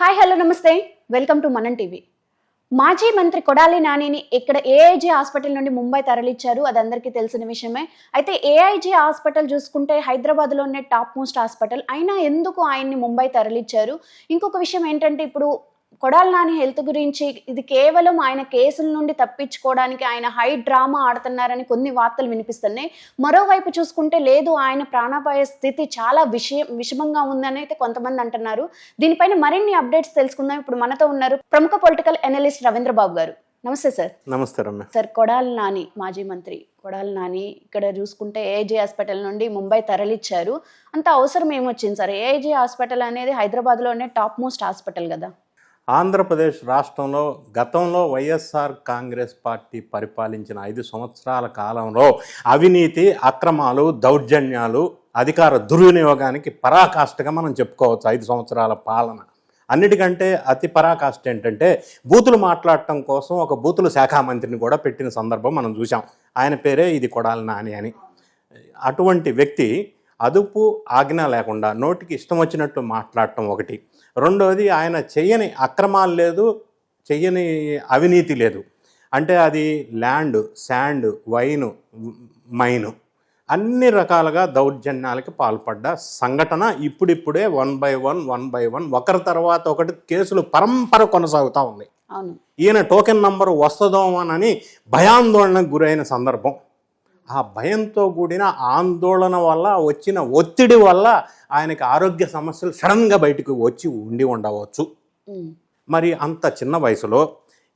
Hi hello నమస్తే. Welcome to Manan TV. మాజీ మంత్రి కొడాలి నానిని ఇక్కడ ఏఐజీ హాస్పిటల్ నుండి ముంబై తరలిచ్చారు అది అందరికీ తెలిసిన విషయమే. అయితే ఏఐజీ హాస్పిటల్ చూసుకుంటే హైదరాబాద్లోనే టాప్ మోస్ట్ హాస్పిటల్. అయినా ఎందుకు ఆయన్ని ముంబై తరలిచ్చారు ఇంకొక విషయం ఏంటంటే ఇప్పుడు కొడాలి నాని హెల్త్ గురించి ఇది కేవలం ఆయన కేసుల నుండి తప్పించుకోవడానికి ఆయన హై డ్రామా ఆడుతున్నారని కొన్ని వార్తలు వినిపిస్తున్నాయి. మరోవైపు చూసుకుంటే లేదు ఆయన ప్రాణాపాయ స్థితి చాలా విషయం విషమంగా ఉందని అయితే కొంతమంది అంటున్నారు. దీనిపైన మరిన్ని అప్డేట్స్ తెలుసుకుందాం. ఇప్పుడు మనతో ఉన్నారు ప్రముఖ పొలిటికల్ అనలిస్ట్ రవీంద్ర బాబు గారు. నమస్తే సార్. నమస్తే రమ్య. సార్ కొడాలి నాని మాజీ మంత్రి. కొడాలి నాని ఇక్కడ చూసుకుంటే ఏఐజీ హాస్పిటల్ నుండి ముంబై తరలిచ్చారు. అంత అవసరం ఏమొచ్చింది సార్? ఏఐజీ హాస్పిటల్ అనేది హైదరాబాద్లోనే టాప్ మోస్ట్ హాస్పిటల్ కదా. ఆంధ్రప్రదేశ్ రాష్ట్రంలో గతంలో వైఎస్ఆర్ కాంగ్రెస్ పార్టీ పరిపాలించిన ఐదు సంవత్సరాల కాలంలో అవినీతి అక్రమాలు దౌర్జన్యాలు అధికార దుర్వినియోగానికి పరాకాష్ఠగా మనం చెప్పుకోవచ్చు ఐదు సంవత్సరాల పాలన. అన్నిటికంటే అతి పరాకాష్ఠ ఏంటంటే బూతులు మాట్లాడటం కోసం ఒక బూతుల శాఖ మంత్రిని కూడా పెట్టిన సందర్భం మనం చూసాం ఆయన పేరే ఇది కొడాలి నాని అని. అటువంటి వ్యక్తి అదుపు ఆజ్ఞ లేకుండా నోటికి ఇష్టం వచ్చినట్టు మాట్లాడటం ఒకటి. రెండవది ఆయన చెయ్యని అక్రమాలు లేదు చెయ్యని అవినీతి లేదు. అంటే అది ల్యాండ్ శాండ్ వైన్ మైను అన్ని రకాలుగా దౌర్జన్యాలకి పాల్పడ్డ సంఘటన ఇప్పుడిప్పుడే one by one one by one ఒకరి తర్వాత ఒకటి కేసులు పరంపర కొనసాగుతూ ఉంది. ఈయన టోకెన్ నంబర్ వస్తుందోమోనని భయాందోళనకు గురైన సందర్భం. ఆ భయంతో కూడిన ఆందోళన వల్ల వచ్చిన ఒత్తిడి వల్ల ఆయనకి ఆరోగ్య సమస్యలు సడన్గా బయటకు వచ్చి ఉండి ఉండవచ్చు. మరి అంత చిన్న వయసులో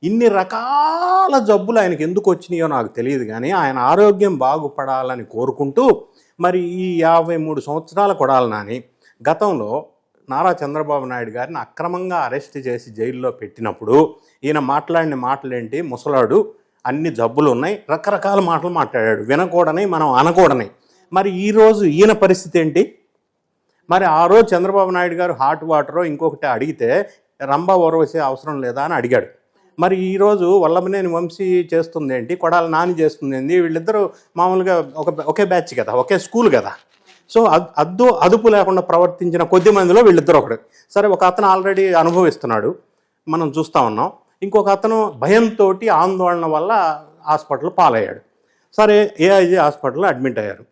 ఇన్ని రకాల జబ్బులు ఆయనకి ఎందుకు వచ్చినాయో నాకు తెలియదు కానీ ఆయన ఆరోగ్యం బాగుపడాలని కోరుకుంటూ మరి ఈ యాభై మూడు సంవత్సరాల కొడాలి నాని గతంలో నారా చంద్రబాబు నాయుడు గారిని అక్రమంగా అరెస్ట్ చేసి జైల్లో పెట్టినప్పుడు ఈయన మాట్లాడిన మాటలేంటి? ముసలాడు అన్ని జబ్బులు ఉన్నాయి. రకరకాల మాటలు మాట్లాడాడు. వినకూడని మనం అనకూడని మరి ఈరోజు ఈయన పరిస్థితి ఏంటి? మరి ఆ రోజు చంద్రబాబు నాయుడు గారు హాట్ వాటరో ఇంకొకటి అడిగితే రంభా ఓరవసే అవసరం లేదా అని అడిగాడు. మరి ఈరోజు వల్లభనేని వంశీ చేస్తుంది ఏంటి? కొడాల నాని చేస్తుంది ఏంటి? వీళ్ళిద్దరూ మామూలుగా ఒక ఒకే బ్యాచ్ కదా ఒకే స్కూల్ కదా. సో అద్- అద్దు అదుపు లేకుండా ప్రవర్తించిన కొద్ది మందిలో వీళ్ళిద్దరు ఒకడు సరే ఒక అతను ఆల్రెడీ అనుభవిస్తున్నాడు. మనం చూస్తూ ఉన్నాం. ఇంకొక అతను భయంతో ఆందోళన వల్ల హాస్పిటల్ పాలయ్యాడు. సరే ఏఐజీ హాస్పిటల్లో అడ్మిట్ అయ్యారు.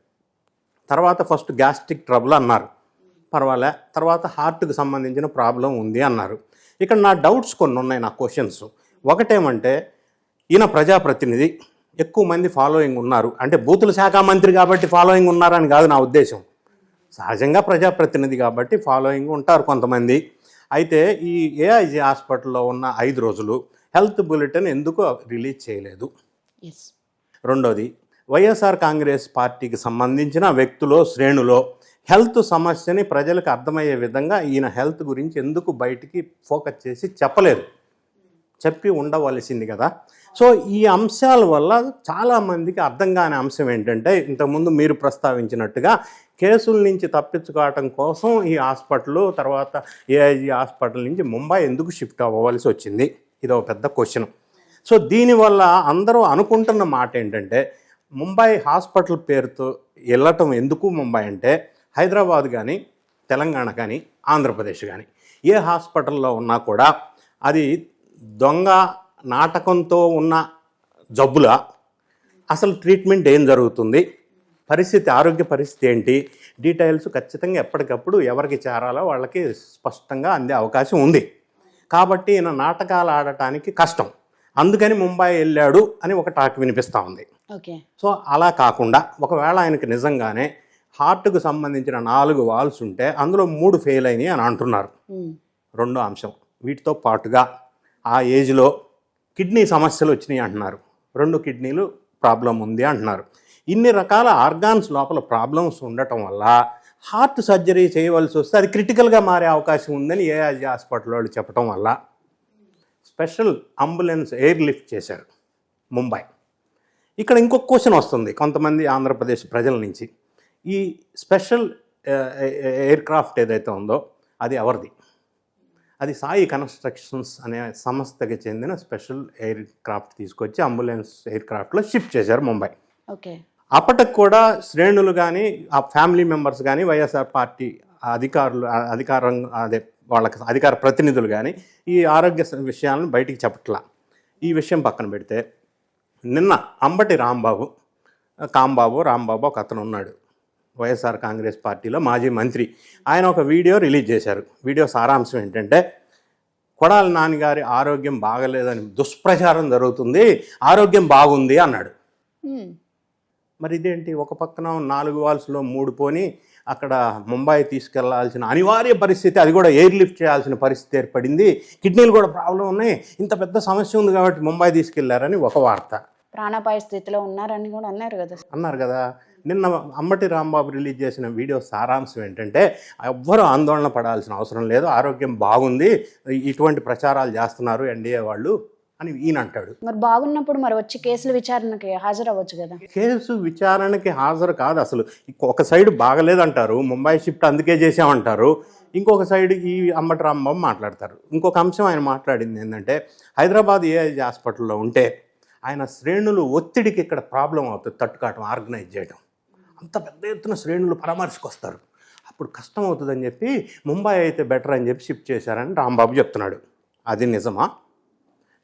తర్వాత ఫస్ట్ గ్యాస్ట్రిక్ ట్రబుల్ అన్నారు. పర్వాలే తర్వాత హార్ట్కి సంబంధించిన ప్రాబ్లం ఉంది అన్నారు. ఇక్కడ నా డౌట్స్ కొన్ని ఉన్నాయి నా క్వశ్చన్స్. ఒకటేమంటే ఈయన ప్రజాప్రతినిధి ఎక్కువ మంది ఫాలోయింగ్ ఉన్నారు. అంటే బూతుల శాఖ మంత్రి కాబట్టి ఫాలోయింగ్ ఉన్నారని కాదు నా ఉద్దేశం. సహజంగా ప్రజాప్రతినిధి కాబట్టి ఫాలోయింగ్ ఉంటారు కొంతమంది. అయితే ఈ ఏఐజీ హాస్పిటల్లో ఉన్న ఐదు రోజులు హెల్త్ బులెటిన్ ఎందుకు రిలీజ్ చేయలేదు? రెండోది వైఎస్ఆర్ కాంగ్రెస్ పార్టీకి సంబంధించిన వ్యక్తులో శ్రేణులో హెల్త్ సమస్యని ప్రజలకు అర్థమయ్యే విధంగా ఈయన హెల్త్ గురించి ఎందుకు బయటికి ఫోకస్ చేసి చెప్పలేదు. చెప్పి ఉండవలసింది కదా. సో ఈ అంశాల వల్ల చాలామందికి అర్థం కాని అంశం ఏంటంటే ఇంతకుముందు మీరు ప్రస్తావించినట్టుగా కేసుల నుంచి తప్పించుకోవటం కోసం ఈ హాస్పిటల్ తర్వాత ఏఐజీ హాస్పిటల్ నుంచి ముంబై ఎందుకు షిఫ్ట్ అవ్వవలసి వచ్చింది? ఇది ఒక పెద్ద క్వశ్చన్. సో దీనివల్ల అందరూ అనుకుంటున్న మాట ఏంటంటే ముంబై హాస్పిటల్ పేరుతో వెళ్ళటం ఎందుకు ముంబై అంటే హైదరాబాద్ కానీ తెలంగాణ కానీ ఆంధ్రప్రదేశ్ కానీ ఏ హాస్పిటల్లో ఉన్నా కూడా అది దొంగ నాటకంతో ఉన్న జబ్బుల అసలు ట్రీట్మెంట్ ఏం జరుగుతుంది? పరిస్థితి ఆరోగ్య పరిస్థితి ఏంటి? డీటెయిల్స్ ఖచ్చితంగా ఎప్పటికప్పుడు ఎవరికి చేరాలో వాళ్ళకి స్పష్టంగా అందే అవకాశం ఉంది. కాబట్టి ఈయన నాటకాలు ఆడటానికి కష్టం. అందుకని ముంబై వెళ్ళాడు అని ఒక టాక్ వినిపిస్తూ ఉంది. ఓకే. సో అలా కాకుండా ఒకవేళ ఆయనకి నిజంగానే హార్ట్కు సంబంధించిన నాలుగు వాల్స్ ఉంటే అందులో మూడు ఫెయిల్ అయినాయి అని అంటున్నారు. రెండో అంశం వీటితో పాటుగా ఆ ఏజ్లో కిడ్నీ సమస్యలు వచ్చినాయి అంటున్నారు. రెండు కిడ్నీలు ప్రాబ్లం ఉంది అంటున్నారు. ఇన్ని రకాల ఆర్గాన్స్ లోపల ప్రాబ్లమ్స్ ఉండటం వల్ల హార్ట్ సర్జరీ చేయవలసి వస్తే అది క్రిటికల్గా మారే అవకాశం ఉందని ఏఐజీ హాస్పిటల్ వాళ్ళు చెప్పడం వల్ల స్పెషల్ అంబులెన్స్ ఎయిర్ లిఫ్ట్ చేశారు ముంబై. ఇక్కడ ఇంకొక క్వశ్చన్ వస్తుంది. కొంతమంది ఆంధ్రప్రదేశ్ ప్రజల నుంచి. ఈ స్పెషల్ ఎయిర్ క్రాఫ్ట్ ఏదైతే ఉందో అది ఎవరిది? అది సాయి కన్స్ట్రక్షన్స్ అనే సంస్థకి చెందిన స్పెషల్ ఎయిర్ క్రాఫ్ట్ తీసుకొచ్చి అంబులెన్స్ ఎయిర్ క్రాఫ్ట్లో షిఫ్ట్ చేశారు ముంబై. ఓకే. అప్పటికి కూడా శ్రేణులు కానీ ఆ ఫ్యామిలీ మెంబర్స్ కానీ వైఎస్ఆర్ పార్టీ అధికారులు అధికారం అదే వాళ్ళకి అధికార ప్రతినిధులు కానీ ఈ ఆరోగ్య విషయాలను బయటికి చెప్పట్లా. ఈ విషయం పక్కన పెడితే నిన్న అంబటి రాంబాబు కాంబాబు రాంబాబు ఒక అతను ఉన్నాడు. వైఎస్ఆర్ కాంగ్రెస్ పార్టీలో మాజీ మంత్రి. ఆయన ఒక వీడియో రిలీజ్ చేశారు. వీడియో సారాంశం ఏంటంటే కొడాలి నాన్నగారి ఆరోగ్యం బాగలేదని దుష్ప్రచారం జరుగుతుంది ఆరోగ్యం బాగుంది అన్నాడు. మరి ఇదేంటి? ఒక పక్కన నాలుగు వాల్స్లో మూడు పోని అక్కడ ముంబై తీసుకెళ్ళాల్సిన అనివార్య పరిస్థితి అది కూడా ఎయిర్ లిఫ్ట్ చేయాల్సిన పరిస్థితి ఏర్పడింది. కిడ్నీలు కూడా ప్రాబ్లం ఉన్నాయి. ఇంత పెద్ద సమస్య ఉంది కాబట్టి ముంబై తీసుకెళ్ళారని ఒక వార్త. ప్రాణాపాయ స్థితిలో ఉన్నారని కూడా అన్నారు కదా. అన్నారు కదా. నిన్న అంబటి రాంబాబు రిలీజ్ చేసిన వీడియో సారాంశం ఏంటంటే ఎవ్వరూ ఆందోళన పడాల్సిన అవసరం లేదు ఆరోగ్యం బాగుంది ఇటువంటి ప్రచారాలు చేస్తున్నారు ఎన్డీఏ వాళ్ళు అని ఈయన అంటాడు. మరి బాగున్నప్పుడు మరి వచ్చి కేసుల విచారణకి హాజరవ్వచ్చు కదా? కేసు విచారణకి హాజరు కాదు అసలు. ఒక సైడ్ బాగలేదంటారు ముంబై షిఫ్ట్ అందుకే చేసామంటారు ఇంకొక సైడ్ ఈ అంబటి రాంబాబు మాట్లాడతారు. ఇంకొక అంశం ఆయన మాట్లాడింది ఏంటంటే హైదరాబాద్ ఏఐజీ హాస్పిటల్లో ఉంటే ఆయన శ్రేణులు ఒత్తిడికి ఇక్కడ ప్రాబ్లం అవుతుంది తట్టుకాటం ఆర్గనైజ్ చేయడం అంత పెద్ద ఎత్తున శ్రేణులు పరామర్శకొస్తారు. అప్పుడు కష్టం అవుతుందని చెప్పి ముంబై అయితే బెటర్ అని చెప్పి షిఫ్ట్ చేశారని రాంబాబు చెప్తున్నాడు. అది నిజమా?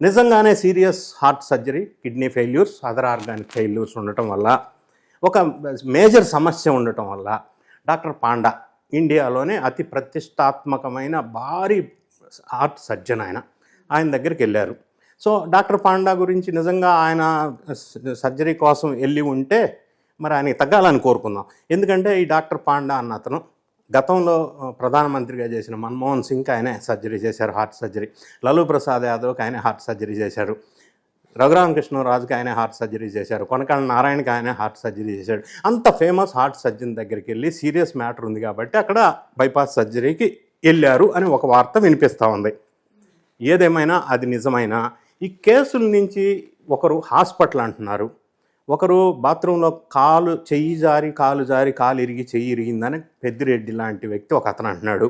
నిజంగానే serious heart surgery kidney failures other organic failures ఉండటం వల్ల ఒక మేజర్ సమస్య ఉండటం వల్ల డాక్టర్ పాండా ఇండియాలోనే అతి ప్రతిష్టాత్మకమైన భారీ హార్ట్ సర్జన్ ఆయన. ఆయన దగ్గరికి వెళ్ళారు. సో డాక్టర్ పాండా గురించి నిజంగా ఆయన సర్జరీ కోసం వెళ్ళి ఉంటే మరి ఆయనకి తగ్గాలని కోరుకుందాం. ఎందుకంటే ఈ డాక్టర్ పాండా అన్న అతను గతంలో ప్రధానమంత్రిగా చేసిన మన్మోహన్ సింగ్కి ఆయనే సర్జరీ చేశారు హార్ట్ సర్జరీ. లలూ ప్రసాద్ యాదవ్కి ఆయనే హార్ట్ సర్జరీ చేశారు. రఘురామకృష్ణరాజుకి ఆయనే హార్ట్ సర్జరీ చేశారు. కొనకాల నారాయణకి ఆయనే హార్ట్ సర్జరీ చేశాడు. అంత ఫేమస్ హార్ట్ సర్జన్ దగ్గరికి వెళ్ళి సీరియస్ మ్యాటర్ ఉంది కాబట్టి అక్కడ బైపాస్ సర్జరీకి వెళ్ళారు అని ఒక వార్త వినిపిస్తూ ఉంది. ఏదేమైనా అది నిజమైనా? ఈ కేసుల నుంచి ఒకరు హాస్పిటల్ అంటున్నారు. ఒకరు బాత్రూంలో కాలు చెయ్యి జారి కాలు జారి కాలు ఇరిగి చెయ్యి ఇరిగిందని పెద్దిరెడ్డి లాంటి వ్యక్తి ఒక అతను అంటున్నాడు.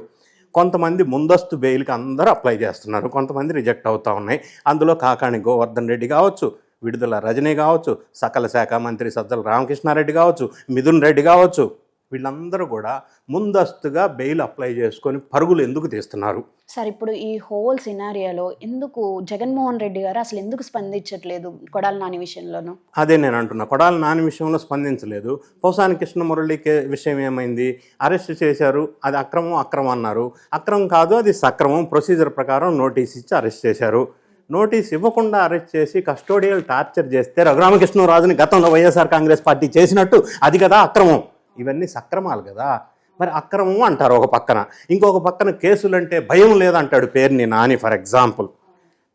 కొంతమంది ముందస్తు బెయిల్కి అందరూ అప్లై చేస్తున్నారు. కొంతమంది రిజెక్ట్ అవుతూ ఉన్నాయి. అందులో కాకాణి గోవర్ధన్ రెడ్డి కావచ్చు విడుదల రజనీ కావచ్చు సకల శాఖ మంత్రి సజ్జల రామకృష్ణారెడ్డి కావచ్చు మిథున్ రెడ్డి కావచ్చు వీళ్ళందరూ కూడా ముందస్తుగా బెయిల్ అప్లై చేసుకొని పరుగులు ఎందుకు తీస్తున్నారు? సార్ ఇప్పుడు ఈ హోల్ సినారియాలో ఎందుకు జగన్మోహన్ రెడ్డి గారు అసలు ఎందుకు స్పందించట్లేదు కొడాల నాని విషయంలోనూ? అదే నేను అంటున్నా. కొడాల నాని విషయంలో స్పందించలేదు. పోసాని కృష్ణమురళి కే విషయం ఏమైంది? అరెస్ట్ చేశారు. అది అక్రమం అక్రమం అన్నారు. అక్రమం కాదు అది సక్రమం. ప్రొసీజర్ ప్రకారం నోటీస్ ఇచ్చి అరెస్ట్ చేశారు. నోటీస్ ఇవ్వకుండా అరెస్ట్ చేసి కస్టోడియల్ టార్చర్ చేస్తే రఘురామకృష్ణరాజుని గతంలో వైఎస్ఆర్ కాంగ్రెస్ పార్టీ చేసినట్టు అది కదా అక్రమం. ఇవన్నీ సక్రమాలు కదా. మరి అక్రమం అంటారు ఒక పక్కన. ఇంకొక పక్కన కేసులంటే భయం లేదంటాడు పేరుని నాని ఫర్ ఎగ్జాంపుల్.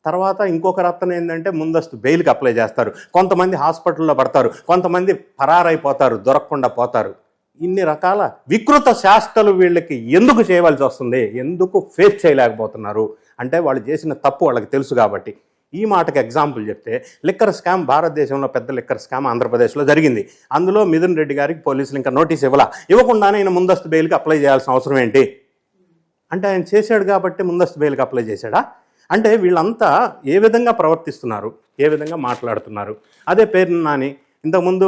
తర్వాత ఇంకొక రత్నం ఏంటంటే ముందస్తు బెయిల్కి అప్లై చేస్తారు. కొంతమంది హాస్పిటల్లో పడతారు. కొంతమంది పరారైపోతారు దొరకకుండా పోతారు. ఇన్ని రకాల వికృత శాస్త్రలు వీళ్ళకి ఎందుకు చేయవలసి వస్తుంది? ఎందుకు ఫేస్ చేయలేకపోతున్నారు? అంటే వాళ్ళు చేసిన తప్పు వాళ్ళకి తెలుసు కాబట్టి. ఈ మాటకి ఎగ్జాంపుల్ చెప్తే లిక్కర్ స్కామ్ భారతదేశంలో పెద్ద లిక్కర్ స్కామ్ ఆంధ్రప్రదేశ్లో జరిగింది. అందులో మిథున్ రెడ్డి గారికి పోలీసులు ఇంకా నోటీస్ ఇవ్వాల. ఇవ్వకుండానే ఆయన ముందస్తు బెయిల్కి అప్లై చేయాల్సిన అవసరం ఏంటి? అంటే ఆయన చేశాడు కాబట్టి ముందస్తు బెయిల్కి అప్లై చేశాడా? అంటే వీళ్ళంతా ఏ విధంగా ప్రవర్తిస్తున్నారు? ఏ విధంగా మాట్లాడుతున్నారు? అదే పేరు నాని ఇంతకుముందు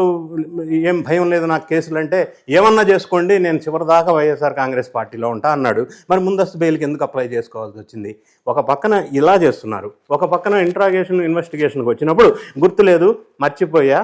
ఏం భయం లేదు నాకు కేసులు అంటే ఏమన్నా చేసుకోండి నేను చివరిదాకా వైఎస్ఆర్ కాంగ్రెస్ పార్టీలో ఉంటా అన్నాడు. మరి ముందస్తు బెయిల్కి ఎందుకు అప్లై చేసుకోవాల్సి వచ్చింది? ఒక పక్కన ఇలా చేస్తున్నారు. ఒక పక్కన ఇంట్రాగేషన్ ఇన్వెస్టిగేషన్కి వచ్చినప్పుడు గుర్తులేదు మర్చిపోయా.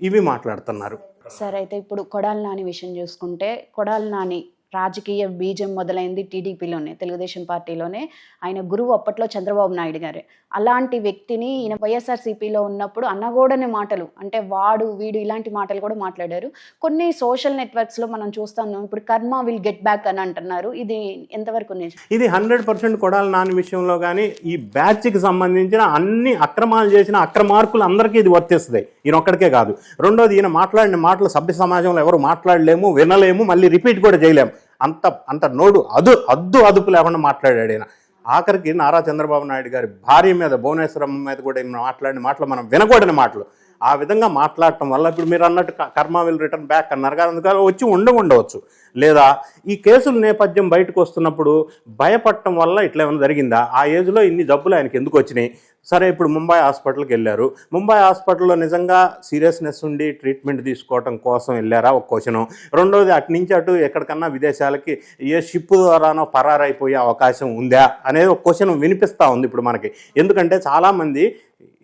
ఇవి మాట్లాడుతున్నారు. సరే అయితే ఇప్పుడు కొడాలి నాని విషయం చూసుకుంటే కొడాలి నాని రాజకీయ బీజం మొదలైంది టీడీపీలోనే తెలుగుదేశం పార్టీలోనే. ఆయన గురువు అప్పట్లో చంద్రబాబు నాయుడు గారే. అలాంటి వ్యక్తిని ఈయన వైఎస్ఆర్సీపీలో ఉన్నప్పుడు అన్నగోడని మాటలు అంటే వాడు వీడు ఇలాంటి మాటలు కూడా మాట్లాడారు. కొన్ని సోషల్ నెట్వర్క్స్లో మనం చూస్తాను ఇప్పుడు కర్మ విల్ గెట్ బ్యాక్ అని అంటున్నారు. ఇది ఎంతవరకు ఇది హండ్రెడ్ పర్సెంట్ కొడాలి నాని విషయంలో కానీ ఈ బ్యాచ్కి సంబంధించిన అన్ని అక్రమాలు చేసిన అక్రమార్కులు అందరికీ ఇది వర్తిస్తుంది. ఈయన ఒక్కడికే కాదు. రెండోది ఈయన మాట్లాడిన మాటలు సభ్య సమాజంలో ఎవరు మాట్లాడలేము వినలేము మళ్ళీ రిపీట్ కూడా చేయలేము. అంత అంత నోడు అదు అద్దు అదుపు లేకుండా మాట్లాడాడు ఆయన ఆఖరికి నారా చంద్రబాబు నాయుడు గారి భార్య మీద భువనేశ్వరం మీద కూడా మాట్లాడిన మాటలు మనం వినకూడని మాటలు. ఆ విధంగా మాట్లాడటం వల్ల ఇప్పుడు మీరు అన్నట్టు కర్మ విల్ రిటర్న్ బ్యాక్ అన్నారు. కానీ అందుకని వచ్చి ఉండ ఉండవచ్చు. లేదా ఈ కేసుల నేపథ్యం బయటకు వస్తున్నప్పుడు భయపడటం వల్ల ఇట్లా ఏమైనా జరిగిందా? ఆ ఏజ్లో ఇన్ని జబ్బులు ఆయనకి ఎందుకు వచ్చినాయి? సరే ఇప్పుడు ముంబై హాస్పిటల్కి వెళ్ళారు. ముంబై హాస్పిటల్లో నిజంగా సీరియస్నెస్ ఉండి ట్రీట్మెంట్ తీసుకోవటం కోసం వెళ్ళారా? ఒక క్వశ్చన్. రెండోది అటు నుంచి అటు ఎక్కడికన్నా విదేశాలకి ఏ షిప్ ద్వారానో పరారైపోయే అవకాశం ఉందా? అనేది ఒక క్వశ్చన్ వినిపిస్తూ ఉంది ఇప్పుడు మనకి. ఎందుకంటే చాలామంది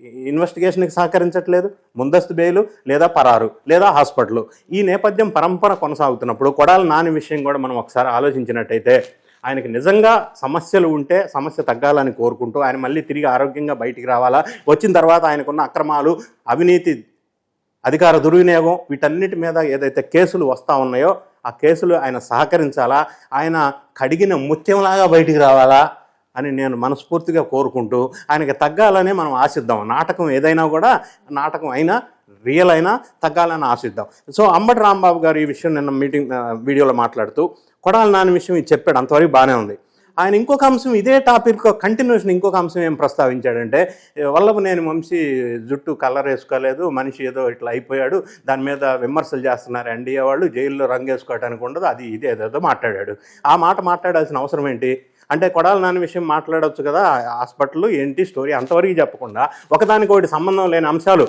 ఇన్వెస్టిగేషన్కి సహకరించట్లేదు. ముందస్తు బెయిలు లేదా పరారు లేదా హాస్పిటల్. ఈ నేపథ్యం పరంపర కొనసాగుతున్నప్పుడు కొడాలి నాని విషయం కూడా మనం ఒకసారి ఆలోచించినట్టయితే ఆయనకి నిజంగా సమస్యలు ఉంటే సమస్య తగ్గాలని కోరుకుంటూ ఆయన మళ్ళీ తిరిగి ఆరోగ్యంగా బయటికి రావాలా? వచ్చిన తర్వాత ఆయనకున్న అక్రమాలు అవినీతి అధికార దుర్వినియోగం వీటన్నిటి మీద ఏదైతే కేసులు వస్తూ ఉన్నాయో ఆ కేసులు ఆయన సహకరించాలా? ఆయన కడిగిన ముత్యంలాగా బయటికి రావాలా? అని నేను మనస్ఫూర్తిగా కోరుకుంటూ ఆయనకి తగ్గాలనే మనం ఆశిద్దాం. నాటకం ఏదైనా కూడా నాటకం అయినా రియల్ అయినా తగ్గాలని ఆశిద్దాం. సో అంబటి రాంబాబు గారు ఈ విషయం నిన్న మీటింగ్ వీడియోలో మాట్లాడుతూ కొడాలి నాని విషయం ఇది చెప్పాడు అంతవరకు బాగానే ఉంది. ఆయన ఇంకొక అంశం ఇదే టాపిక్ కంటిన్యూషన్ ఇంకొక అంశం ఏం ప్రస్తావించాడంటే వల్లభనేని వంశీ జుట్టు కలర్ వేసుకోలేదు మనిషి ఏదో ఇట్లా అయిపోయాడు దాని మీద విమర్శలు చేస్తున్నారు ఎన్డీఏ వాళ్ళు జైల్లో రంగు వేసుకోవటానికి ఉండదు అది ఇది ఏదేదో మాట్లాడాడు. ఆ మాట మాట్లాడాల్సిన అవసరం ఏంటి? అంటే కొడాలి నాని విషయం మాట్లాడవచ్చు కదా హాస్పిటల్ ఏంటి స్టోరీ అంతవరకు చెప్పకుండా ఒకదానికొకటి సంబంధం లేని అంశాలు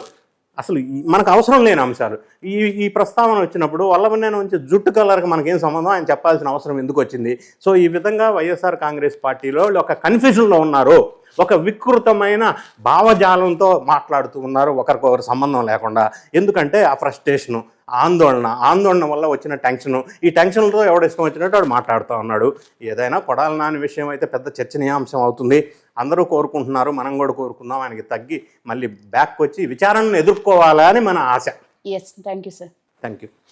అసలు ఈ- మనకు అవసరం లేని అంశాలు. ఈ ఈ ప్రస్తావన వచ్చినప్పుడు వల్లభనేని ఉంచే జుట్టు కలర్కి మనకేం సంబంధం? ఆయన చెప్పాల్సిన అవసరం ఎందుకు వచ్చింది? సో ఈ విధంగా వైఎస్ఆర్ కాంగ్రెస్ పార్టీలో ఒక కన్ఫ్యూజన్లో ఉన్నారు. ఒక వికృతమైన భావజాలంతో మాట్లాడుతూ ఉన్నారు. ఒకరికొకరు సంబంధం లేకుండా. ఎందుకంటే ఆ ఫ్రస్ట్రేషను ఆందోళన. ఆందోళన వల్ల వచ్చిన టెన్షను. ఈ టెన్షన్లతో ఎవడు ఇష్టం వచ్చినట్టు వాడు మాట్లాడుతూ ఉన్నాడు. ఏదైనా కొడాలి నాని విషయం అయితే పెద్ద చర్చనీయాంశం అవుతుంది. అందరూ కోరుకుంటున్నారు మనం కూడా కోరుకుందాం. ఆయనకి తగ్గి మళ్ళీ బ్యాక్ వచ్చి విచారణను ఎదుర్కోవాలని మన ఆశ. Yes thank you sir thank you